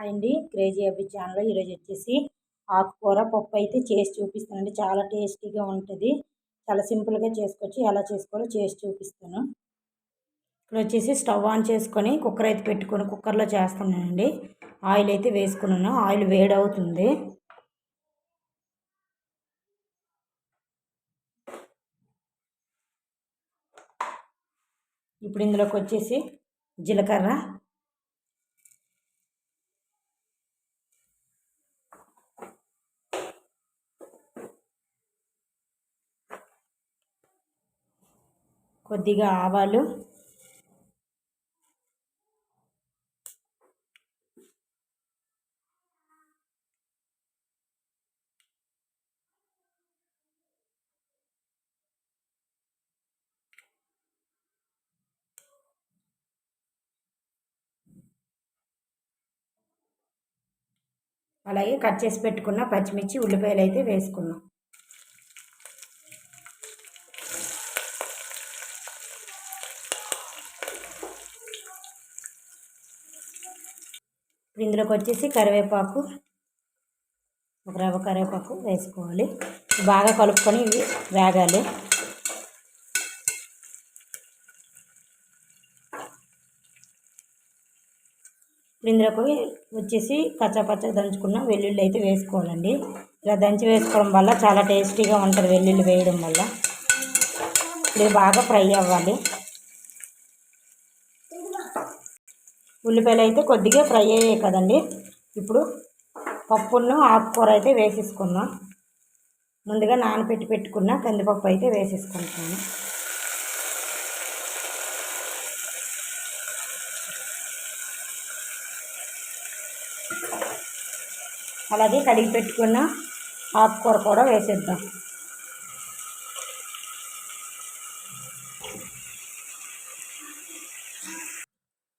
Hi అండి. Crazy అబ్బి ఛానల్లో ఈరోజు వచ్చేసి ఆకుకూర పప్పు అయితే చేసి చూపిస్తానండి. చాలా టేస్టీగా ఉంటుంది. చాలా సింపుల్గా చేసుకొచ్చి ఎలా చేసుకోవాలో చేసి చూపిస్తాను. ఇక్కడ వచ్చేసి స్టవ్ ఆన్ చేసుకొని కుక్కర్ అయితే పెట్టుకొని కుక్కర్లో చేస్తున్నానండి. ఆయిల్ అయితే వేసుకున్నాను. ఆయిల్ వేడవుతుంది. ఇప్పుడు ఇందులోకి వచ్చేసి జీలకర్ర కొద్దిగా ఆవాలు. అలాగే కట్ చేసి పెట్టుకున్న పచ్చిమిర్చి ఉల్లిపాయలు అయితే వేసుకున్నాం. ఇప్పుడు ఇందులోకి వచ్చేసి కరివేపాకు ఒక రవ్వ కరివేపాకు వేసుకోవాలి. బాగా కలుపుకొని ఇవి వేగాలి. ఇప్పుడు ఇందులోకి వచ్చేసి కచ్చాపచ్చ దంచుకున్న వెల్లుల్లి అయితే వేసుకోవాలండి. ఇలా దంచి వేసుకోవడం వల్ల చాలా టేస్టీగా ఉంటుంది వెల్లుల్లి వేయడం వల్ల. ఇది బాగా ఫ్రై అవ్వాలి. ఉల్లిపాయలు అయితే కొద్దిగా ఫ్రై అయ్యాయి కదండి. ఇప్పుడు పప్పును ఆకుకూర అయితే వేసేసుకుందాం ముందుగా నానబెట్టి పెట్టుకున్న కందిపప్పు అయితే వేసేసుకుంటాను అలాగే కడిగి పెట్టుకున్న ఆకుకూర కూడా వేసేద్దాం.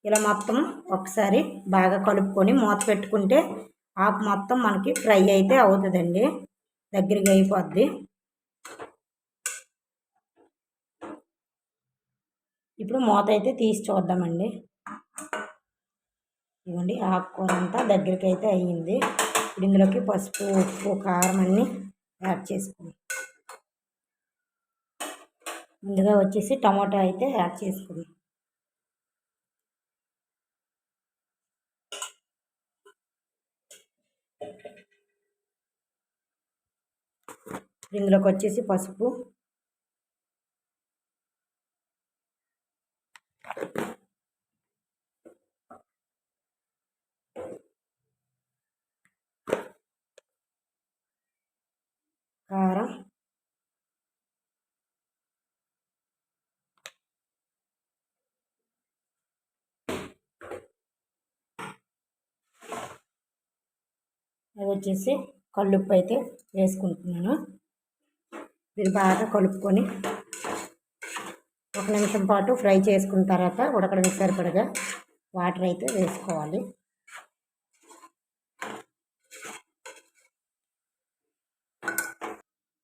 ఇలా మొత్తం ఒకసారి బాగా కలుపుకొని మూత పెట్టుకుంటే ఆకు మొత్తం మనకి ఫ్రై అయితే అవుతుందండి. దగ్గరగా అయిపోద్ది. ఇప్పుడు మూత అయితే తీసి చూద్దామండి. ఇవ్వండి ఆకుకూర అంతా దగ్గరికి అయితే అయ్యింది. ఇప్పుడు ఇందులోకి పసుపు ఉప్పు కారం అన్నీ యాడ్ చేసుకుని ముందుగా వచ్చేసి టమాటా అయితే యాడ్ ఇందులోకి వచ్చేసి పసుపు. కారం. అది వచ్చేసి కల్లుప్పు అయితే వేసుకుంటున్నాను. ఇది బాగా కలుపుకొని ఒక నిమిషం పాటు ఫ్రై చేసుకున్న తర్వాత ఉడకడానికి సరిపడగా వాటర్ అయితే వేసుకోవాలి.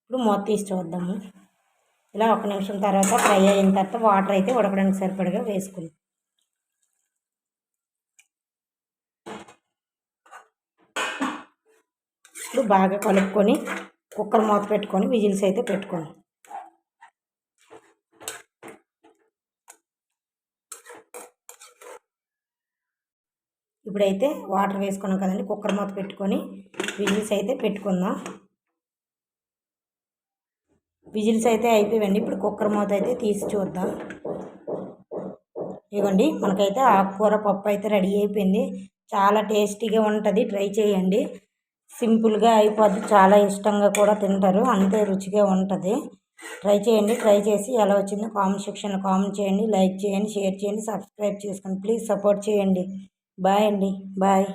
ఇప్పుడు మూత తీసి చూద్దాము. ఇలా ఒక నిమిషం తర్వాత ఫ్రై అయిన తర్వాత వాటర్ అయితే ఉడకడానికి సరిపడగా వేసుకుందాం. ఇప్పుడు బాగా కలుపుకొని కుక్కర్ మూత పెట్టుకొని విజిల్స్ అయితే పెట్టుకోండి. ఇప్పుడైతే వాటర్ వేసుకున్నాం కదండి కుక్కర్ మూత పెట్టుకొని విజిల్స్ అయితే పెట్టుకుందాం. విజిల్స్ అయితే అయిపోయాయండి ఇప్పుడు కుక్కర్ మూత అయితే తీసి చూద్దాం. ఇవ్వండి మనకైతే ఆకుకూర పప్పు అయితే రెడీ అయిపోయింది. చాలా టేస్టీగా ఉంటుంది ట్రై చేయండి. సింపుల్గా అయిపోద్ది. చాలా ఇష్టంగా కూడా తింటారు. అంతే రుచిగా ఉంటుంది. ట్రై చేయండి. ట్రై చేసి ఎలా వచ్చిందో కామెంట్ సెక్షన్లో కామెంట్ చేయండి. లైక్ చేయండి షేర్ చేయండి సబ్స్క్రైబ్ చేసుకోండి. ప్లీజ్ సపోర్ట్ చేయండి. బాయ్ అండి. బాయ్.